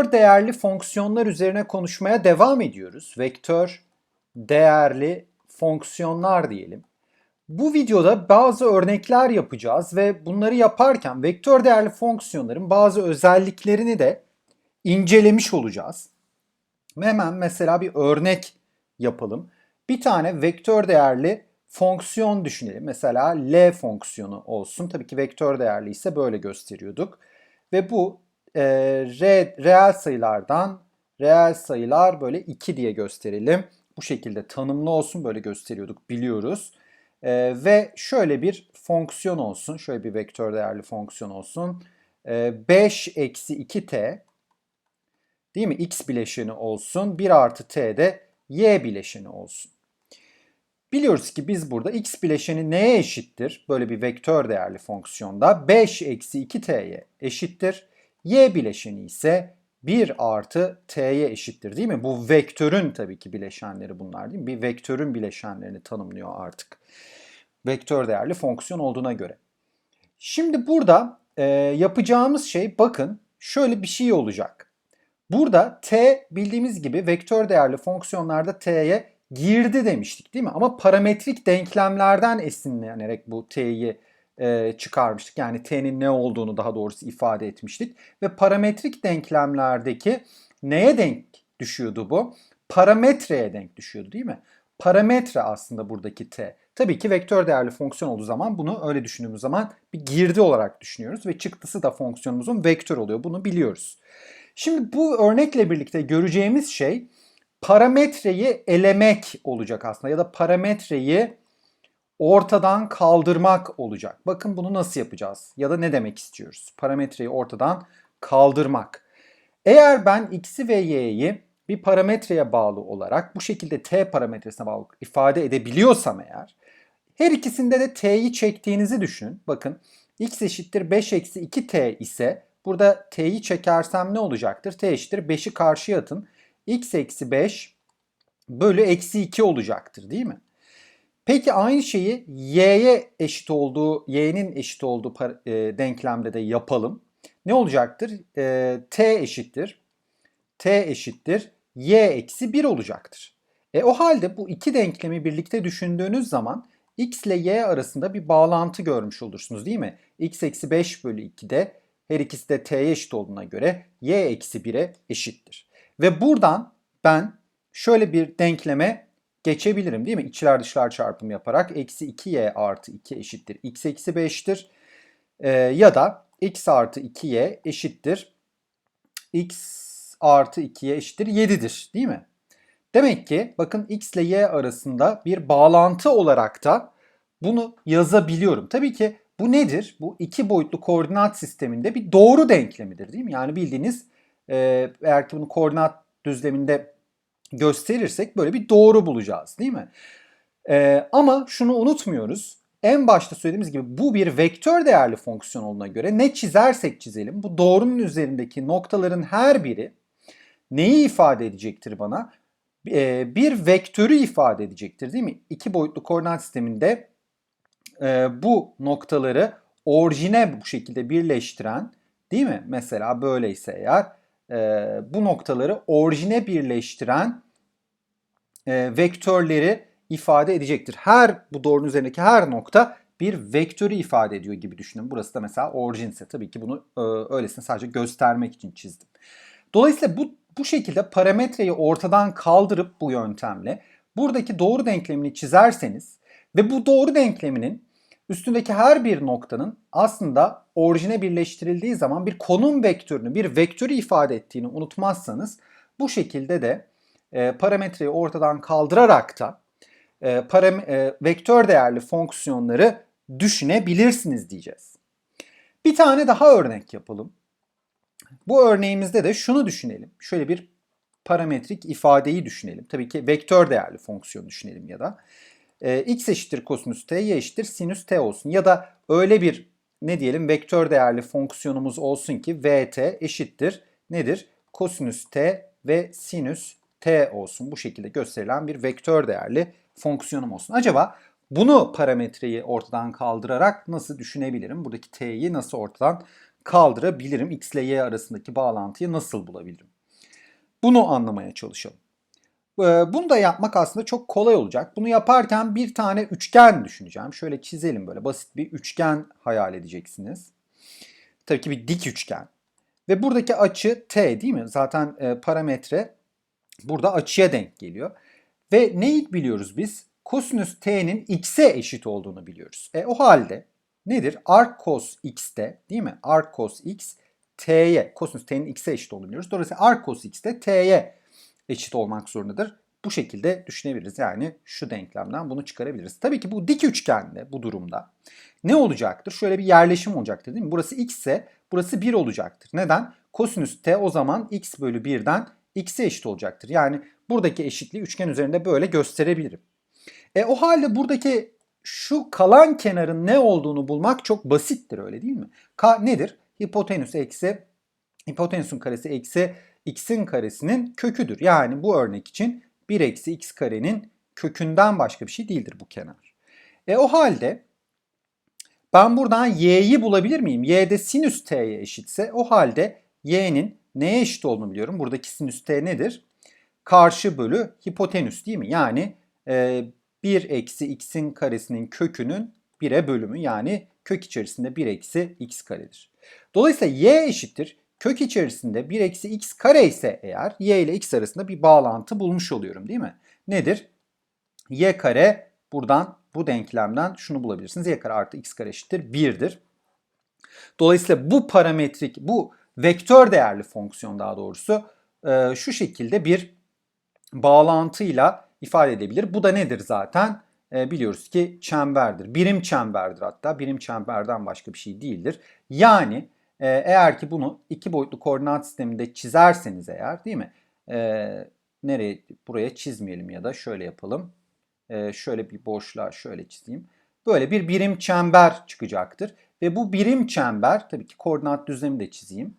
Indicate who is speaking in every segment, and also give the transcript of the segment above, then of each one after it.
Speaker 1: Vektör değerli fonksiyonlar üzerine konuşmaya devam ediyoruz. Vektör değerli fonksiyonlar diyelim. Bu videoda bazı örnekler yapacağız ve bunları yaparken vektör değerli fonksiyonların bazı özelliklerini de incelemiş olacağız. Hemen mesela bir örnek yapalım. Bir tane vektör değerli fonksiyon düşünelim. Mesela L fonksiyonu olsun. Tabii ki vektör değerli ise böyle gösteriyorduk. Ve bu e, re, reel sayılardan reel sayılar böyle 2 diye gösterelim. Bu şekilde tanımlı olsun böyle gösteriyorduk biliyoruz. E, ve şöyle bir fonksiyon olsun. Şöyle bir vektör değerli fonksiyon olsun. E, 5 eksi 2t değil mi? x bileşeni olsun. 1 artı t de y bileşeni olsun. Biliyoruz ki biz burada x bileşeni neye eşittir? Böyle bir vektör değerli fonksiyonda 5 eksi 2t'ye eşittir. Y bileşeni ise 1 artı t'ye eşittir değil mi? Bu vektörün tabii ki bileşenleri bunlar değil mi? Bir vektörün bileşenlerini tanımlıyor artık. Vektör değerli fonksiyon olduğuna göre. Şimdi burada e, yapacağımız şey bakın şöyle bir şey olacak. Burada t bildiğimiz gibi vektör değerli fonksiyonlarda t'ye girdi demiştik değil mi? Ama parametrik denklemlerden esinlenerek bu t'yi e, çıkarmıştık. Yani t'nin ne olduğunu daha doğrusu ifade etmiştik. Ve parametrik denklemlerdeki neye denk düşüyordu bu? Parametreye denk düşüyordu değil mi? Parametre aslında buradaki t. Tabii ki vektör değerli fonksiyon olduğu zaman bunu öyle düşündüğümüz zaman bir girdi olarak düşünüyoruz ve çıktısı da fonksiyonumuzun vektör oluyor. Bunu biliyoruz. Şimdi bu örnekle birlikte göreceğimiz şey parametreyi elemek olacak aslında ya da parametreyi ortadan kaldırmak olacak. Bakın bunu nasıl yapacağız ya da ne demek istiyoruz? Parametreyi ortadan kaldırmak. Eğer ben x'i ve y'yi bir parametreye bağlı olarak bu şekilde t parametresine bağlı ifade edebiliyorsam eğer her ikisinde de t'yi çektiğinizi düşünün. Bakın x eşittir 5 eksi 2t ise burada t'yi çekersem ne olacaktır? t eşittir 5'i karşıya atın x eksi 5 bölü eksi 2 olacaktır değil mi? Peki aynı şeyi y'ye eşit olduğu, y'nin eşit olduğu e, denklemde de yapalım. Ne olacaktır? E, t eşittir. t eşittir. y eksi 1 olacaktır. E o halde bu iki denklemi birlikte düşündüğünüz zaman x ile y arasında bir bağlantı görmüş olursunuz değil mi? x eksi 5 bölü 2'de her ikisi de t'ye eşit olduğuna göre y eksi 1'e eşittir. Ve buradan ben şöyle bir denkleme geçebilirim değil mi? İçler dışlar çarpımı yaparak eksi 2y artı 2 eşittir x eksi 5'tir. Ee, ya da x artı 2y eşittir x artı 2y eşittir 7'dir değil mi? Demek ki bakın x ile y arasında bir bağlantı olarak da bunu yazabiliyorum. Tabii ki bu nedir? Bu iki boyutlu koordinat sisteminde bir doğru denklemidir değil mi? Yani bildiğiniz e, eğer ki bunu koordinat düzleminde gösterirsek böyle bir doğru bulacağız değil mi? E, ama şunu unutmuyoruz. En başta söylediğimiz gibi bu bir vektör değerli fonksiyon olduğuna göre ne çizersek çizelim bu doğrunun üzerindeki noktaların her biri neyi ifade edecektir bana? E, bir vektörü ifade edecektir değil mi? İki boyutlu koordinat sisteminde e, bu noktaları orijine bu şekilde birleştiren değil mi? Mesela böyleyse eğer e, bu noktaları orijine birleştiren e, vektörleri ifade edecektir. Her bu doğrunun üzerindeki her nokta bir vektörü ifade ediyor gibi düşünün. Burası da mesela orijinse tabii ki bunu e, öylesine sadece göstermek için çizdim. Dolayısıyla bu bu şekilde parametreyi ortadan kaldırıp bu yöntemle buradaki doğru denklemini çizerseniz ve bu doğru denkleminin üstündeki her bir noktanın aslında orijine birleştirildiği zaman bir konum vektörünü, bir vektörü ifade ettiğini unutmazsanız bu şekilde de e, parametreyi ortadan kaldırarak da e, param e, vektör değerli fonksiyonları düşünebilirsiniz diyeceğiz. Bir tane daha örnek yapalım. Bu örneğimizde de şunu düşünelim. Şöyle bir parametrik ifadeyi düşünelim. Tabii ki vektör değerli fonksiyon düşünelim ya da e, x eşittir kosinüs t, y eşittir sinüs t olsun. Ya da öyle bir ne diyelim vektör değerli fonksiyonumuz olsun ki vt eşittir nedir? Kosinüs t ve sinüs t olsun. Bu şekilde gösterilen bir vektör değerli fonksiyonum olsun. Acaba bunu parametreyi ortadan kaldırarak nasıl düşünebilirim? Buradaki t'yi nasıl ortadan kaldırabilirim? X ile Y arasındaki bağlantıyı nasıl bulabilirim? Bunu anlamaya çalışalım. Ee, Bunu da yapmak aslında çok kolay olacak. Bunu yaparken bir tane üçgen düşüneceğim. Şöyle çizelim böyle basit bir üçgen hayal edeceksiniz. Tabii ki bir dik üçgen. Ve buradaki açı t değil mi? Zaten e, parametre burada açıya denk geliyor. Ve neyi biliyoruz biz? Kosinüs t'nin x'e eşit olduğunu biliyoruz. E o halde nedir? Arc cos x'te değil mi? Arc cos x t'ye, kosinüs t'nin x'e eşit olduğunu biliyoruz. Dolayısıyla arc cos x de t'ye eşit olmak zorundadır. Bu şekilde düşünebiliriz. Yani şu denklemden bunu çıkarabiliriz. Tabii ki bu dik üçgende bu durumda ne olacaktır? Şöyle bir yerleşim olacaktır değil mi? Burası x ise burası 1 olacaktır. Neden? Kosinüs t o zaman x bölü 1'den x'e eşit olacaktır. Yani buradaki eşitliği üçgen üzerinde böyle gösterebilirim. E o halde buradaki şu kalan kenarın ne olduğunu bulmak çok basittir öyle değil mi? K nedir? Hipotenüs eksi hipotenüsün karesi eksi x'in karesinin köküdür. Yani bu örnek için 1 eksi x karenin kökünden başka bir şey değildir bu kenar. E o halde ben buradan y'yi bulabilir miyim? y de sinüs t'ye eşitse o halde y'nin neye eşit olduğunu biliyorum. Buradaki sinüs t nedir? Karşı bölü hipotenüs değil mi? Yani e, 1 eksi x'in karesinin kökünün 1'e bölümü yani kök içerisinde 1 eksi x karedir. Dolayısıyla y eşittir. Kök içerisinde 1 eksi x kare ise eğer y ile x arasında bir bağlantı bulmuş oluyorum değil mi? Nedir? y kare buradan bu denklemden şunu bulabilirsiniz. y kare artı x kare eşittir 1'dir. Dolayısıyla bu parametrik, bu vektör değerli fonksiyon daha doğrusu e, şu şekilde bir bağlantıyla ifade edebilir. Bu da nedir zaten? E, biliyoruz ki çemberdir. Birim çemberdir hatta. Birim çemberden başka bir şey değildir. Yani e, eğer ki bunu iki boyutlu koordinat sisteminde çizerseniz eğer değil mi? E, nereye? Buraya çizmeyelim ya da şöyle yapalım. E, şöyle bir boşluğa şöyle çizeyim. Böyle bir birim çember çıkacaktır. Ve bu birim çember, tabii ki koordinat düzlemi de çizeyim.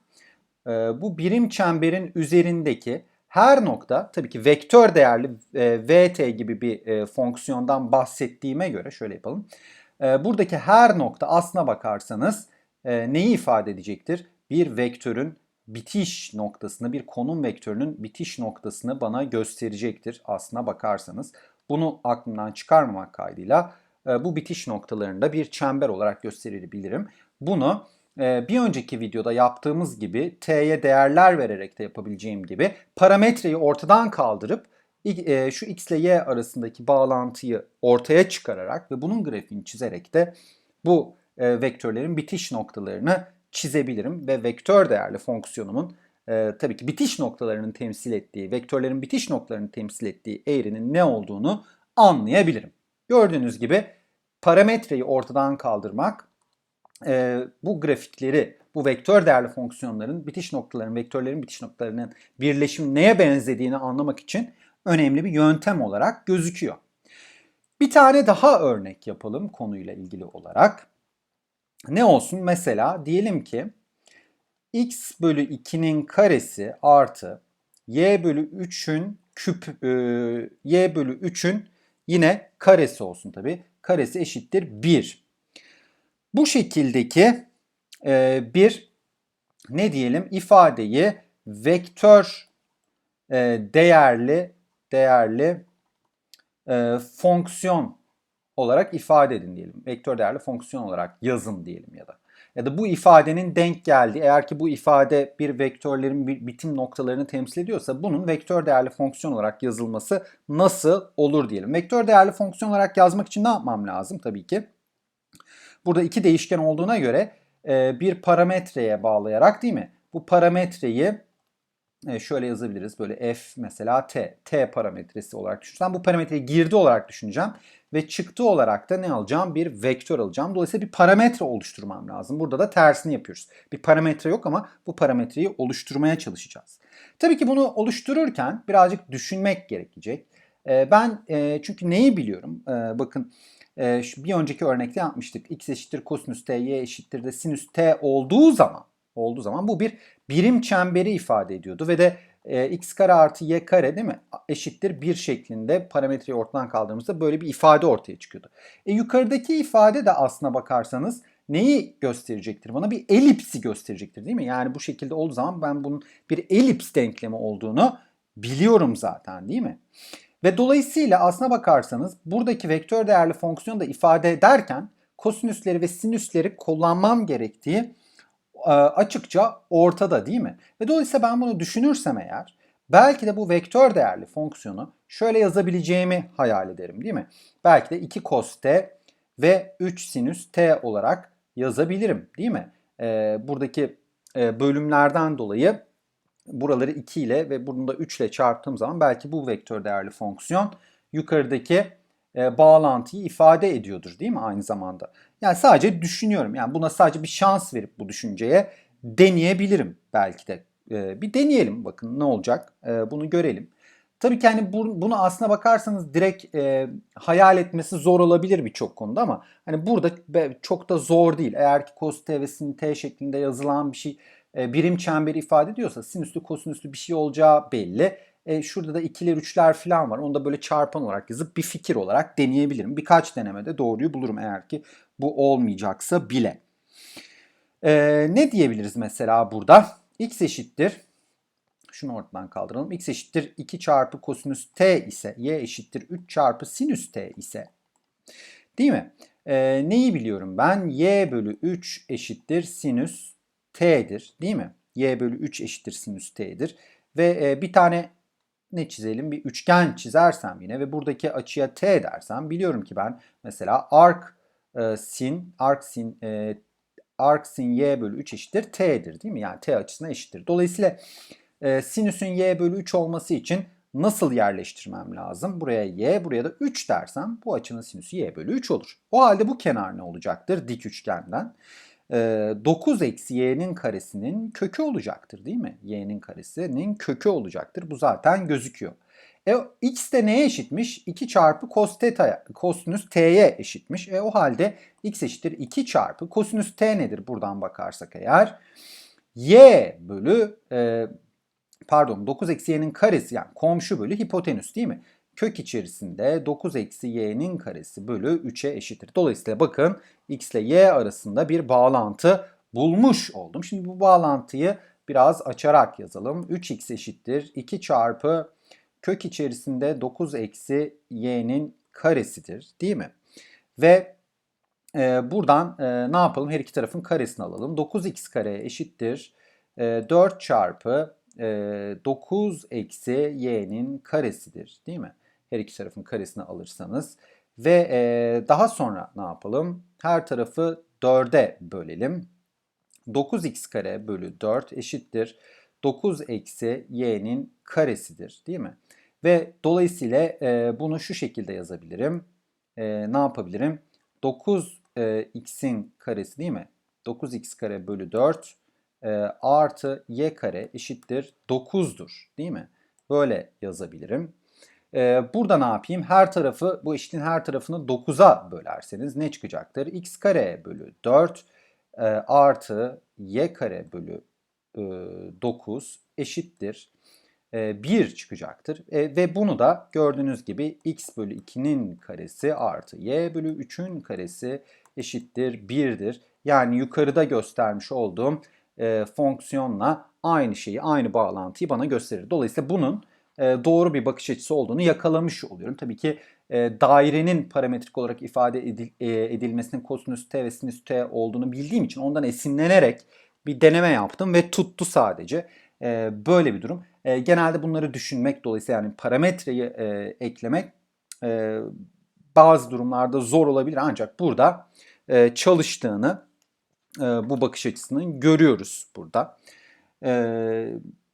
Speaker 1: E, bu birim çemberin üzerindeki her nokta tabii ki vektör değerli e, vt gibi bir e, fonksiyondan bahsettiğime göre şöyle yapalım. E, buradaki her nokta aslına bakarsanız e, neyi ifade edecektir? Bir vektörün bitiş noktasını, bir konum vektörünün bitiş noktasını bana gösterecektir aslına bakarsanız. Bunu aklımdan çıkarmamak kaydıyla e, bu bitiş noktalarında bir çember olarak gösterebilirim. Bunu e, bir önceki videoda yaptığımız gibi t'ye değerler vererek de yapabileceğim gibi parametreyi ortadan kaldırıp e, şu x ile y arasındaki bağlantıyı ortaya çıkararak ve bunun grafiğini çizerek de bu vektörlerin bitiş noktalarını çizebilirim ve vektör değerli fonksiyonumun tabii ki bitiş noktalarının temsil ettiği, vektörlerin bitiş noktalarını temsil ettiği eğrinin ne olduğunu anlayabilirim. Gördüğünüz gibi parametreyi ortadan kaldırmak e, bu grafikleri, bu vektör değerli fonksiyonların bitiş noktalarının, vektörlerin bitiş noktalarının birleşimi neye benzediğini anlamak için önemli bir yöntem olarak gözüküyor. Bir tane daha örnek yapalım konuyla ilgili olarak. Ne olsun? Mesela diyelim ki x bölü 2'nin karesi artı y bölü 3'ün küp, e, y bölü 3'ün yine karesi olsun tabi. Karesi eşittir 1. Bu şekildeki e, bir ne diyelim ifadeyi vektör e, değerli değerli e, fonksiyon olarak ifade edin diyelim. Vektör değerli fonksiyon olarak yazın diyelim ya da. Ya da bu ifadenin denk geldiği, eğer ki bu ifade bir vektörlerin bir bitim noktalarını temsil ediyorsa bunun vektör değerli fonksiyon olarak yazılması nasıl olur diyelim. Vektör değerli fonksiyon olarak yazmak için ne yapmam lazım tabii ki? Burada iki değişken olduğuna göre e, bir parametreye bağlayarak değil mi? Bu parametreyi e, şöyle yazabiliriz. Böyle f mesela t. T parametresi olarak düşünsem bu parametreyi girdi olarak düşüneceğim. Ve çıktı olarak da ne alacağım? Bir vektör alacağım. Dolayısıyla bir parametre oluşturmam lazım. Burada da tersini yapıyoruz. Bir parametre yok ama bu parametreyi oluşturmaya çalışacağız. Tabii ki bunu oluştururken birazcık düşünmek gerekecek. E, ben çünkü neyi biliyorum? Bakın e, bir önceki örnekte yapmıştık. X eşittir kosinüs t, y eşittir de sinüs t olduğu zaman olduğu zaman bu bir birim çemberi ifade ediyordu ve de e, x kare artı y kare değil mi eşittir bir şeklinde parametreyi ortadan kaldırdığımızda böyle bir ifade ortaya çıkıyordu. E, yukarıdaki ifade de aslına bakarsanız neyi gösterecektir? Bana bir elipsi gösterecektir değil mi? Yani bu şekilde olduğu zaman ben bunun bir elips denklemi olduğunu biliyorum zaten değil mi? Ve dolayısıyla aslına bakarsanız buradaki vektör değerli fonksiyonu da ifade ederken kosinüsleri ve sinüsleri kullanmam gerektiği açıkça ortada değil mi? Ve dolayısıyla ben bunu düşünürsem eğer belki de bu vektör değerli fonksiyonu şöyle yazabileceğimi hayal ederim değil mi? Belki de 2 cos t ve 3 sinüs t olarak yazabilirim değil mi? E, buradaki e, bölümlerden dolayı buraları 2 ile ve bunu da 3 ile çarptığım zaman belki bu vektör değerli fonksiyon yukarıdaki e, bağlantıyı ifade ediyordur değil mi aynı zamanda? Yani sadece düşünüyorum. Yani buna sadece bir şans verip bu düşünceye deneyebilirim belki de. E, bir deneyelim bakın ne olacak e, bunu görelim. Tabii ki hani bu, bunu aslına bakarsanız direkt e, hayal etmesi zor olabilir birçok konuda ama hani burada çok da zor değil. Eğer ki cos t t şeklinde yazılan bir şey e, birim çemberi ifade ediyorsa sinüslü kosinüslü bir şey olacağı belli. E, şurada da ikiler üçler falan var. Onu da böyle çarpan olarak yazıp bir fikir olarak deneyebilirim. Birkaç denemede doğruyu bulurum eğer ki bu olmayacaksa bile. E, ne diyebiliriz mesela burada? x eşittir şunu ortadan kaldıralım. x eşittir 2 çarpı kosinüs t ise y eşittir 3 çarpı sinüs t ise değil mi? E, neyi biliyorum ben? y bölü 3 eşittir sinüs t'dir değil mi? y bölü 3 eşittir sinüs t'dir. Ve e, bir tane ne çizelim? Bir üçgen çizersem yine ve buradaki açıya t dersem biliyorum ki ben mesela arc e, sin, arc sin, e, arc sin y bölü 3 eşittir t'dir değil mi? Yani t açısına eşittir. Dolayısıyla e, sinüsün y bölü 3 olması için nasıl yerleştirmem lazım? Buraya y, buraya da 3 dersem bu açının sinüsü y bölü 3 olur. O halde bu kenar ne olacaktır dik üçgenden? 9 eksi y'nin karesinin kökü olacaktır değil mi? y'nin karesinin kökü olacaktır. Bu zaten gözüküyor. E, x de neye eşitmiş? 2 çarpı cos theta, kosinüs t'ye eşitmiş. E, o halde x eşittir 2 çarpı kosinüs t nedir buradan bakarsak eğer? y bölü e, pardon 9 eksi y'nin karesi yani komşu bölü hipotenüs değil mi? Kök içerisinde 9 eksi y'nin karesi bölü 3'e eşittir. Dolayısıyla bakın x ile y arasında bir bağlantı bulmuş oldum. Şimdi bu bağlantıyı biraz açarak yazalım. 3x eşittir 2 çarpı kök içerisinde 9 eksi y'nin karesidir değil mi? Ve e, buradan e, ne yapalım? Her iki tarafın karesini alalım. 9x kare eşittir e, 4 çarpı e, 9 eksi y'nin karesidir değil mi? Her iki tarafın karesini alırsanız. Ve e, daha sonra ne yapalım? Her tarafı 4'e bölelim. 9x kare bölü 4 eşittir. 9 eksi y'nin karesidir değil mi? Ve dolayısıyla e, bunu şu şekilde yazabilirim. E, ne yapabilirim? 9x'in e, karesi değil mi? 9x kare bölü 4 e, artı y kare eşittir 9'dur değil mi? Böyle yazabilirim. Ee, burada ne yapayım? Her tarafı bu eşitin her tarafını 9'a bölerseniz ne çıkacaktır? x kare bölü 4 e, artı y kare bölü e, 9 eşittir. E, 1 çıkacaktır. E, ve bunu da gördüğünüz gibi x bölü 2'nin karesi artı y bölü 3'ün karesi eşittir 1'dir. Yani yukarıda göstermiş olduğum e, fonksiyonla aynı şeyi, aynı bağlantıyı bana gösterir. Dolayısıyla bunun e, doğru bir bakış açısı olduğunu yakalamış oluyorum. Tabii ki e, dairenin parametrik olarak ifade e, edilmesinin kosinüs t ve sinüs t olduğunu bildiğim için ondan esinlenerek bir deneme yaptım ve tuttu sadece. Böyle bir durum. Genelde bunları düşünmek dolayısıyla yani parametreyi eklemek bazı durumlarda zor olabilir ancak burada çalıştığını bu bakış açısının görüyoruz burada.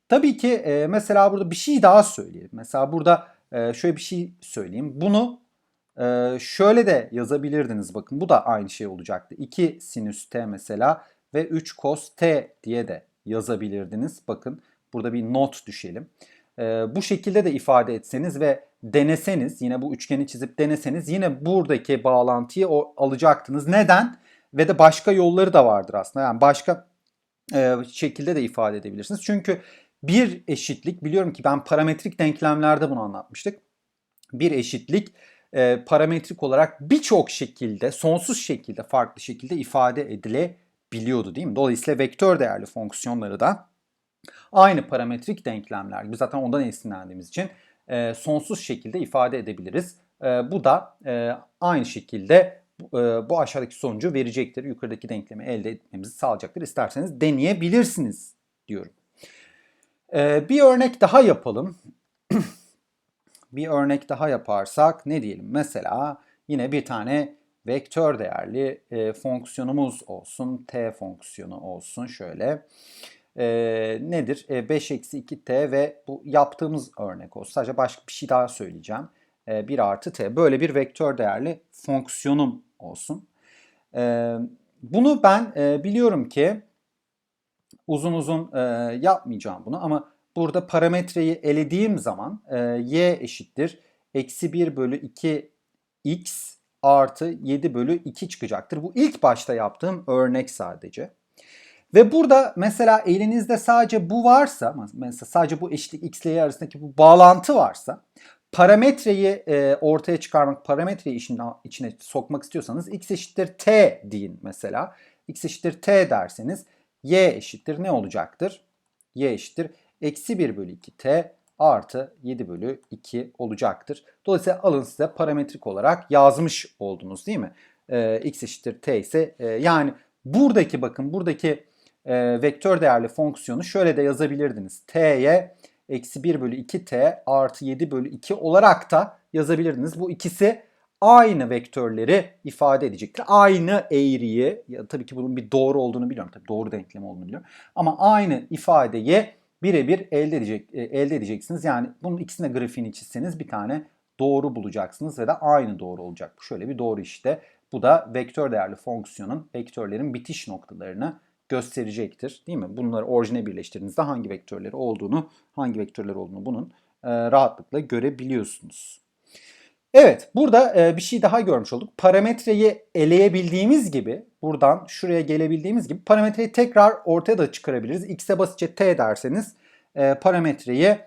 Speaker 1: Tabii ki e, mesela burada bir şey daha söyleyelim. Mesela burada e, şöyle bir şey söyleyeyim. Bunu e, şöyle de yazabilirdiniz. Bakın bu da aynı şey olacaktı. 2 sinüs t mesela ve 3 cos t diye de yazabilirdiniz. Bakın burada bir not düşelim. E, bu şekilde de ifade etseniz ve deneseniz yine bu üçgeni çizip deneseniz yine buradaki bağlantıyı o, alacaktınız. Neden? Ve de başka yolları da vardır aslında. Yani başka e, şekilde de ifade edebilirsiniz. Çünkü bir eşitlik biliyorum ki ben parametrik denklemlerde bunu anlatmıştık. Bir eşitlik e, parametrik olarak birçok şekilde, sonsuz şekilde, farklı şekilde ifade edilebiliyordu değil mi? Dolayısıyla vektör değerli fonksiyonları da aynı parametrik denklemler gibi zaten ondan esinlendiğimiz için e, sonsuz şekilde ifade edebiliriz. E, bu da e, aynı şekilde e, bu aşağıdaki sonucu verecektir. Yukarıdaki denklemi elde etmemizi sağlayacaktır. İsterseniz deneyebilirsiniz diyorum. E, bir örnek daha yapalım. bir örnek daha yaparsak ne diyelim? Mesela yine bir tane vektör değerli e, fonksiyonumuz olsun. T fonksiyonu olsun şöyle. E, nedir? E, 5 eksi 2t ve bu yaptığımız örnek olsun. Sadece başka bir şey daha söyleyeceğim. E, 1 artı t. Böyle bir vektör değerli fonksiyonum olsun. E, bunu ben e, biliyorum ki uzun uzun e, yapmayacağım bunu ama burada parametreyi elediğim zaman e, y eşittir. Eksi 1 bölü 2 x artı 7 bölü 2 çıkacaktır. Bu ilk başta yaptığım örnek sadece. Ve burada mesela elinizde sadece bu varsa, mesela sadece bu eşitlik x ile y arasındaki bu bağlantı varsa, parametreyi e, ortaya çıkarmak, parametreyi işin içine sokmak istiyorsanız x eşittir t deyin mesela. x eşittir t derseniz y eşittir ne olacaktır? y eşittir eksi 1 bölü 2 t artı 7 bölü 2 olacaktır. Dolayısıyla alın size parametrik olarak yazmış oldunuz değil mi? Ee, x eşittir t ise e, yani buradaki bakın buradaki e, vektör değerli fonksiyonu şöyle de yazabilirdiniz. t'ye eksi 1 bölü 2t artı 7 bölü 2 olarak da yazabilirdiniz. Bu ikisi aynı vektörleri ifade edecektir. Aynı eğriyi, ya tabii ki bunun bir doğru olduğunu biliyorum. Tabii doğru denklem olduğunu biliyorum. Ama aynı ifadeyi birebir elde edecek e, elde edeceksiniz. Yani bunun ikisine grafiğini çizseniz bir tane doğru bulacaksınız ve de aynı doğru olacak. Şöyle bir doğru işte. Bu da vektör değerli fonksiyonun vektörlerin bitiş noktalarını gösterecektir. Değil mi? Bunları orijine birleştirdiğinizde hangi vektörleri olduğunu, hangi vektörler olduğunu bunun e, rahatlıkla görebiliyorsunuz. Evet, burada e, bir şey daha görmüş olduk. Parametreyi eleyebildiğimiz gibi, buradan şuraya gelebildiğimiz gibi parametreyi tekrar ortaya da çıkarabiliriz. X'e basitçe t derseniz e, parametreyi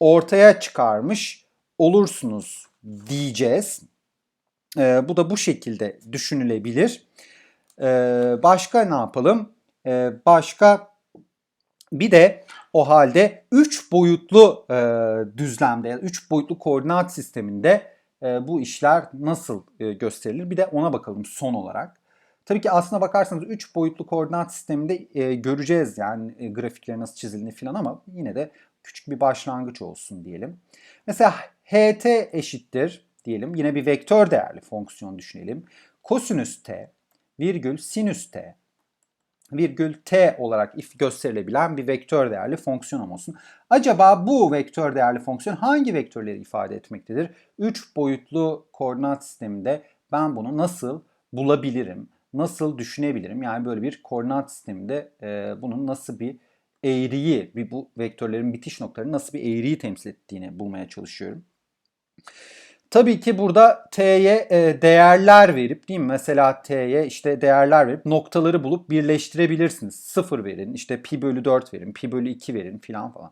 Speaker 1: ortaya çıkarmış olursunuz diyeceğiz. E, bu da bu şekilde düşünülebilir. Başka ne yapalım? Başka bir de o halde 3 boyutlu düzlemde, 3 boyutlu koordinat sisteminde e, bu işler nasıl e, gösterilir? Bir de ona bakalım son olarak. Tabii ki aslına bakarsanız 3 boyutlu koordinat sisteminde e, göreceğiz yani e, grafikleri nasıl çizildiğini falan ama yine de küçük bir başlangıç olsun diyelim. Mesela ht eşittir diyelim. Yine bir vektör değerli fonksiyon düşünelim. Kosinüs t virgül sinüs t virgül t olarak if gösterilebilen bir vektör değerli fonksiyon olsun. Acaba bu vektör değerli fonksiyon hangi vektörleri ifade etmektedir? 3 boyutlu koordinat sisteminde ben bunu nasıl bulabilirim? Nasıl düşünebilirim? Yani böyle bir koordinat sisteminde e, bunun nasıl bir eğriyi, bir bu vektörlerin bitiş noktaları nasıl bir eğriyi temsil ettiğini bulmaya çalışıyorum. Tabii ki burada t'ye e, değerler verip değil mi? Mesela t'ye işte değerler verip noktaları bulup birleştirebilirsiniz. 0 verin, işte pi bölü 4 verin, pi bölü 2 verin filan falan.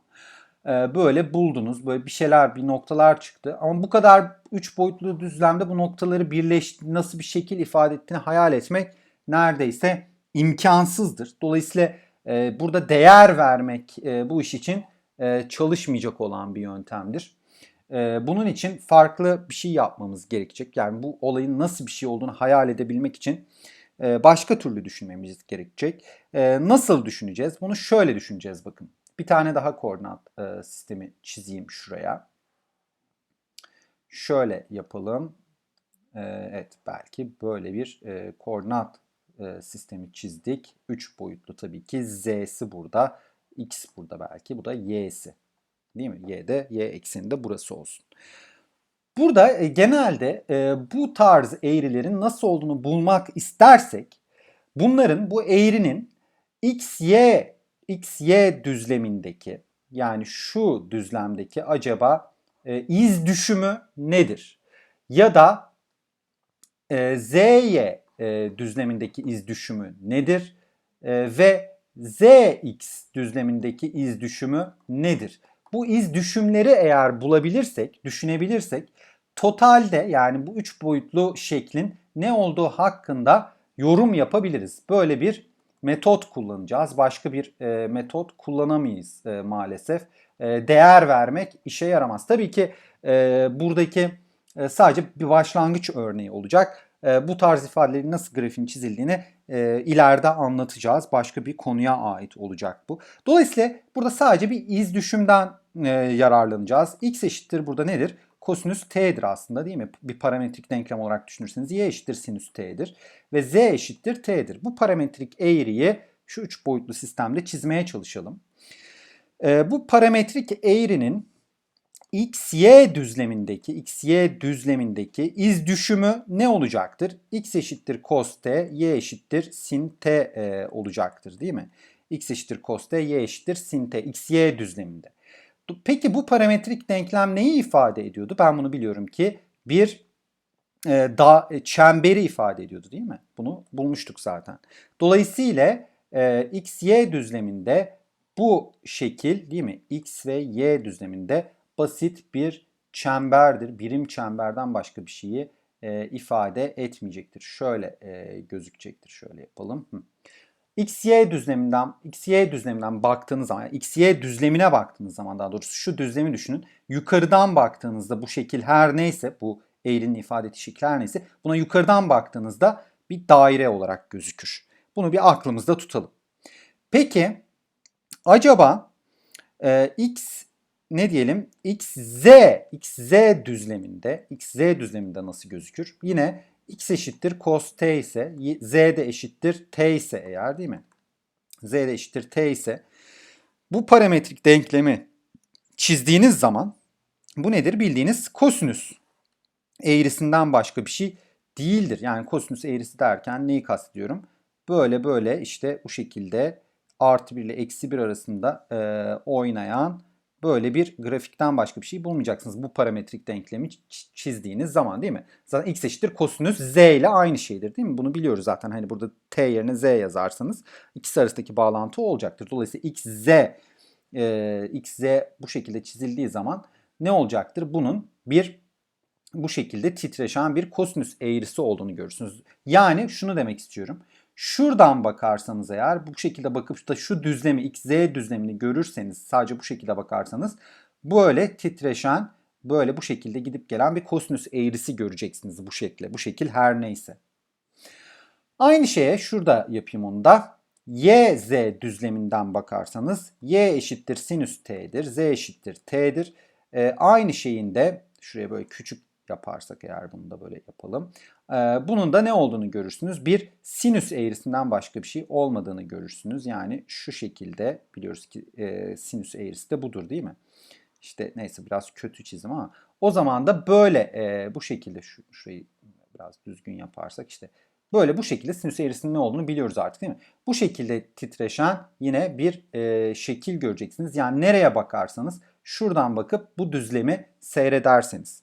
Speaker 1: E, böyle buldunuz. Böyle bir şeyler, bir noktalar çıktı. Ama bu kadar 3 boyutlu düzlemde bu noktaları birleşti, nasıl bir şekil ifade ettiğini hayal etmek neredeyse imkansızdır. Dolayısıyla e, burada değer vermek bu iş için çalışmayacak olan bir yöntemdir. Bunun için farklı bir şey yapmamız gerekecek. Yani bu olayın nasıl bir şey olduğunu hayal edebilmek için başka türlü düşünmemiz gerekecek. Nasıl düşüneceğiz? Bunu şöyle düşüneceğiz bakın. Bir tane daha koordinat sistemi çizeyim şuraya. Şöyle yapalım. Evet belki böyle bir koordinat sistemi çizdik. 3 boyutlu tabii ki. Z'si burada. X burada belki. Bu da Y'si. Değil mi? Y'de y ekseninde burası olsun. Burada e, genelde e, bu tarz eğrilerin nasıl olduğunu bulmak istersek bunların bu eğrinin x y x y düzlemindeki yani şu düzlemdeki acaba e, iz düşümü nedir? Ya da e, z y e, düzlemindeki iz düşümü nedir? E, ve z x düzlemindeki iz düşümü nedir? Bu iz düşümleri eğer bulabilirsek, düşünebilirsek totalde yani bu üç boyutlu şeklin ne olduğu hakkında yorum yapabiliriz. Böyle bir metot kullanacağız. Başka bir e, metot kullanamayız e, maalesef. E, değer vermek işe yaramaz. Tabii ki e, buradaki e, sadece bir başlangıç örneği olacak. E, bu tarz ifadelerin nasıl grafiğin çizildiğini e, ileride anlatacağız. Başka bir konuya ait olacak bu. Dolayısıyla burada sadece bir iz düşümden e, yararlanacağız. X eşittir burada nedir? Kosinüs t'dir aslında değil mi? Bir parametrik denklem olarak düşünürseniz y eşittir sinüs t'dir ve z eşittir t'dir. Bu parametrik eğriyi şu üç boyutlu sistemde çizmeye çalışalım. E, bu parametrik eğrinin XY düzlemindeki XY düzlemindeki iz düşümü ne olacaktır? X eşittir cos t, y eşittir sin t e, olacaktır değil mi? X eşittir cos t, y eşittir sin t XY düzleminde. Peki bu parametrik denklem neyi ifade ediyordu? Ben bunu biliyorum ki bir e, da e, çemberi ifade ediyordu değil mi? Bunu bulmuştuk zaten. Dolayısıyla e, XY düzleminde bu şekil değil mi? X ve Y düzleminde basit bir çemberdir. Birim çemberden başka bir şeyi e, ifade etmeyecektir. Şöyle e, gözükecektir. Şöyle yapalım. Hı. XY düzleminden XY düzleminden baktığınız zaman yani XY düzlemine baktığınız zaman daha doğrusu şu düzlemi düşünün. Yukarıdan baktığınızda bu şekil her neyse bu eğrinin ifade ettiği şekil her neyse buna yukarıdan baktığınızda bir daire olarak gözükür. Bunu bir aklımızda tutalım. Peki acaba e, X ne diyelim xz xz düzleminde xz düzleminde nasıl gözükür? Yine x eşittir cos t ise z de eşittir t ise eğer değil mi? z de eşittir t ise bu parametrik denklemi çizdiğiniz zaman bu nedir? Bildiğiniz kosinüs eğrisinden başka bir şey değildir. Yani kosinüs eğrisi derken neyi kastediyorum? Böyle böyle işte bu şekilde artı 1 ile eksi 1 arasında e, oynayan böyle bir grafikten başka bir şey bulmayacaksınız. Bu parametrik denklemi çizdiğiniz zaman değil mi? Zaten x eşittir kosinüs z ile aynı şeydir değil mi? Bunu biliyoruz zaten. Hani burada t yerine z yazarsanız ikisi arasındaki bağlantı olacaktır. Dolayısıyla x z e, x z bu şekilde çizildiği zaman ne olacaktır? Bunun bir bu şekilde titreşen bir kosinüs eğrisi olduğunu görürsünüz. Yani şunu demek istiyorum. Şuradan bakarsanız eğer bu şekilde bakıp da şu düzlemi x z düzlemini görürseniz sadece bu şekilde bakarsanız böyle titreşen böyle bu şekilde gidip gelen bir kosinüs eğrisi göreceksiniz bu şekilde. Bu şekil her neyse. Aynı şeye şurada yapayım onu da. Y z düzleminden bakarsanız y eşittir sinüs t'dir, z eşittir t'dir. Ee, aynı şeyin de şuraya böyle küçük yaparsak eğer bunu da böyle yapalım. Bunun da ne olduğunu görürsünüz. Bir sinüs eğrisinden başka bir şey olmadığını görürsünüz. Yani şu şekilde biliyoruz ki sinüs eğrisi de budur değil mi? İşte neyse biraz kötü çizim ama o zaman da böyle bu şekilde şu, şurayı biraz düzgün yaparsak işte böyle bu şekilde sinüs eğrisinin ne olduğunu biliyoruz artık değil mi? Bu şekilde titreşen yine bir e, şekil göreceksiniz. Yani nereye bakarsanız şuradan bakıp bu düzlemi seyrederseniz.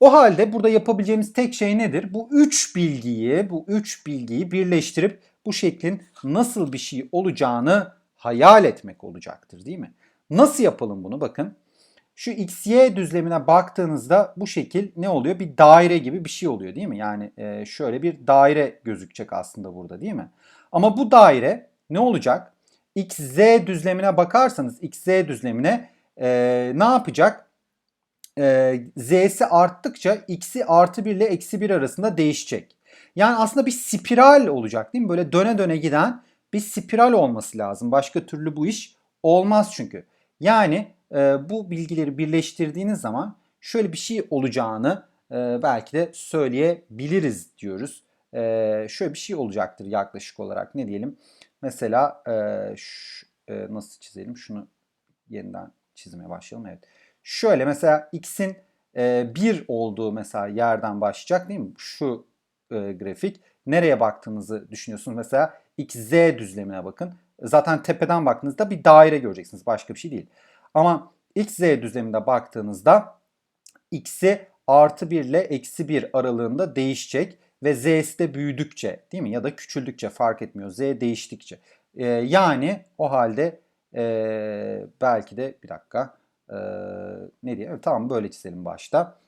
Speaker 1: O halde burada yapabileceğimiz tek şey nedir? Bu üç bilgiyi, bu üç bilgiyi birleştirip bu şeklin nasıl bir şey olacağını hayal etmek olacaktır değil mi? Nasıl yapalım bunu? Bakın şu XY düzlemine baktığınızda bu şekil ne oluyor? Bir daire gibi bir şey oluyor değil mi? Yani e, şöyle bir daire gözükecek aslında burada değil mi? Ama bu daire ne olacak? XZ düzlemine bakarsanız XZ düzlemine e, ne yapacak? E, z'si arttıkça x'i artı 1 ile eksi 1 arasında değişecek. Yani aslında bir spiral olacak değil mi? Böyle döne döne giden bir spiral olması lazım. Başka türlü bu iş olmaz çünkü. Yani e, bu bilgileri birleştirdiğiniz zaman şöyle bir şey olacağını e, belki de söyleyebiliriz diyoruz. E, şöyle bir şey olacaktır yaklaşık olarak ne diyelim. Mesela e, şu, e, nasıl çizelim? Şunu yeniden çizmeye başlayalım. Evet. Şöyle mesela x'in e, 1 olduğu mesela yerden başlayacak değil mi? Şu e, grafik. Nereye baktığınızı düşünüyorsunuz. Mesela xz düzlemine bakın. Zaten tepeden baktığınızda bir daire göreceksiniz. Başka bir şey değil. Ama xz düzleminde baktığınızda x'i artı 1 ile eksi 1 aralığında değişecek ve z'si de büyüdükçe değil mi ya da küçüldükçe fark etmiyor z değiştikçe. Ee, yani o halde e, belki de bir dakika ee, ne diye? Tamam böyle çizelim başta.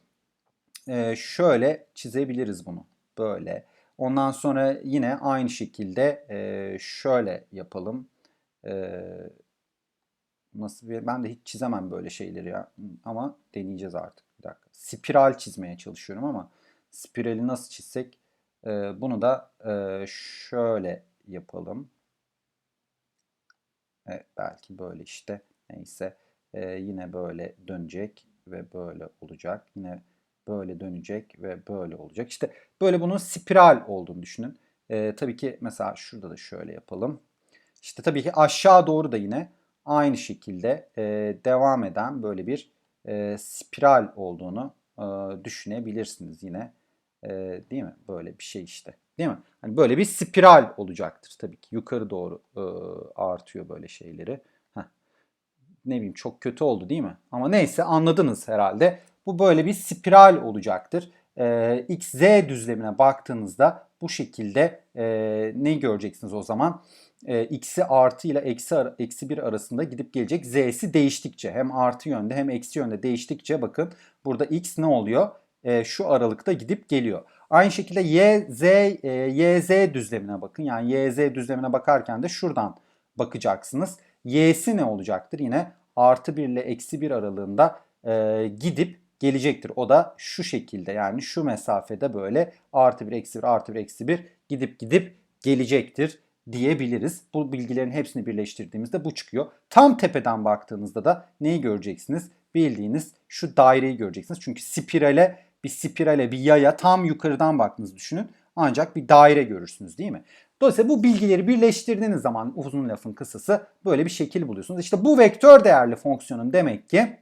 Speaker 1: e, şöyle çizebiliriz bunu. Böyle. Ondan sonra yine aynı şekilde e, şöyle yapalım. E, nasıl bir ben de hiç çizemem böyle şeyleri ya. Ama deneyeceğiz artık. Bir dakika. Spiral çizmeye çalışıyorum ama spirali nasıl çizsek e, bunu da e, şöyle yapalım. Evet belki böyle işte. Neyse. E, yine böyle dönecek ve böyle olacak. Yine böyle dönecek ve böyle olacak. İşte böyle bunun spiral olduğunu düşünün. E, tabii ki mesela şurada da şöyle yapalım. İşte tabii ki aşağı doğru da yine aynı şekilde e, devam eden böyle bir e, spiral olduğunu e, düşünebilirsiniz yine. E, değil mi? Böyle bir şey işte. Değil mi? Hani böyle bir spiral olacaktır tabii ki. Yukarı doğru e, artıyor böyle şeyleri. Ne bileyim çok kötü oldu değil mi? Ama neyse anladınız herhalde. Bu böyle bir spiral olacaktır. E, x, z düzlemine baktığınızda bu şekilde e, ne göreceksiniz o zaman? E, x'i artı ile eksi, eksi 1 arasında gidip gelecek. z'si değiştikçe hem artı yönde hem eksi yönde değiştikçe bakın burada x ne oluyor? E, şu aralıkta gidip geliyor. Aynı şekilde y, z, e, y, z düzlemine bakın. Yani y, z düzlemine bakarken de şuradan bakacaksınız. Y'si ne olacaktır? Yine artı 1 ile eksi 1 aralığında e, gidip gelecektir. O da şu şekilde yani şu mesafede böyle artı 1 eksi 1 artı 1 eksi 1 gidip gidip gelecektir diyebiliriz. Bu bilgilerin hepsini birleştirdiğimizde bu çıkıyor. Tam tepeden baktığınızda da neyi göreceksiniz? Bildiğiniz şu daireyi göreceksiniz. Çünkü spirale bir spirale bir yaya tam yukarıdan baktığınızı düşünün. Ancak bir daire görürsünüz değil mi? Dolayısıyla bu bilgileri birleştirdiğiniz zaman uzun lafın kısası böyle bir şekil buluyorsunuz. İşte bu vektör değerli fonksiyonun demek ki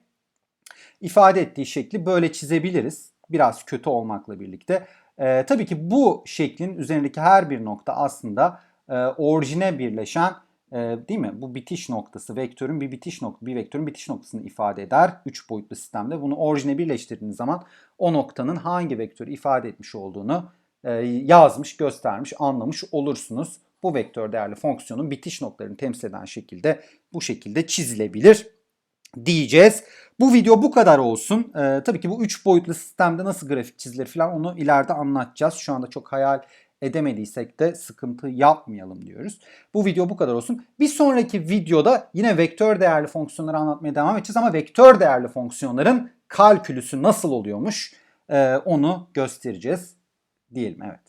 Speaker 1: ifade ettiği şekli böyle çizebiliriz. Biraz kötü olmakla birlikte. Ee, tabii ki bu şeklin üzerindeki her bir nokta aslında e, orijine birleşen e, değil mi? Bu bitiş noktası vektörün bir bitiş noktası, bir vektörün bitiş noktasını ifade eder 3 boyutlu sistemde. Bunu orijine birleştirdiğiniz zaman o noktanın hangi vektörü ifade etmiş olduğunu yazmış, göstermiş, anlamış olursunuz. Bu vektör değerli fonksiyonun bitiş noktalarını temsil eden şekilde bu şekilde çizilebilir diyeceğiz. Bu video bu kadar olsun. Ee, tabii ki bu 3 boyutlu sistemde nasıl grafik çizilir falan onu ileride anlatacağız. Şu anda çok hayal edemediysek de sıkıntı yapmayalım diyoruz. Bu video bu kadar olsun. Bir sonraki videoda yine vektör değerli fonksiyonları anlatmaya devam edeceğiz ama vektör değerli fonksiyonların kalkülüsü nasıl oluyormuş ee, onu göstereceğiz diyelim evet.